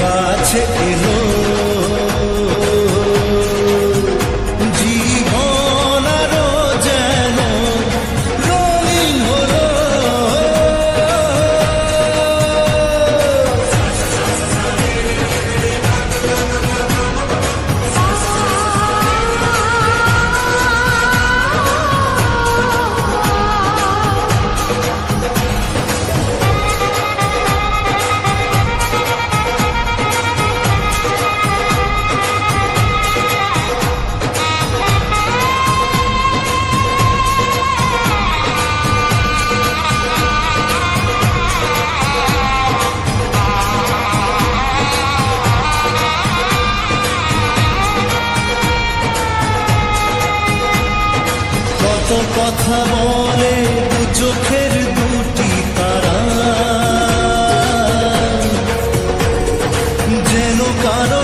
কাছে এলো। কথা বলে চোখের দুটি তারা। যেন কারও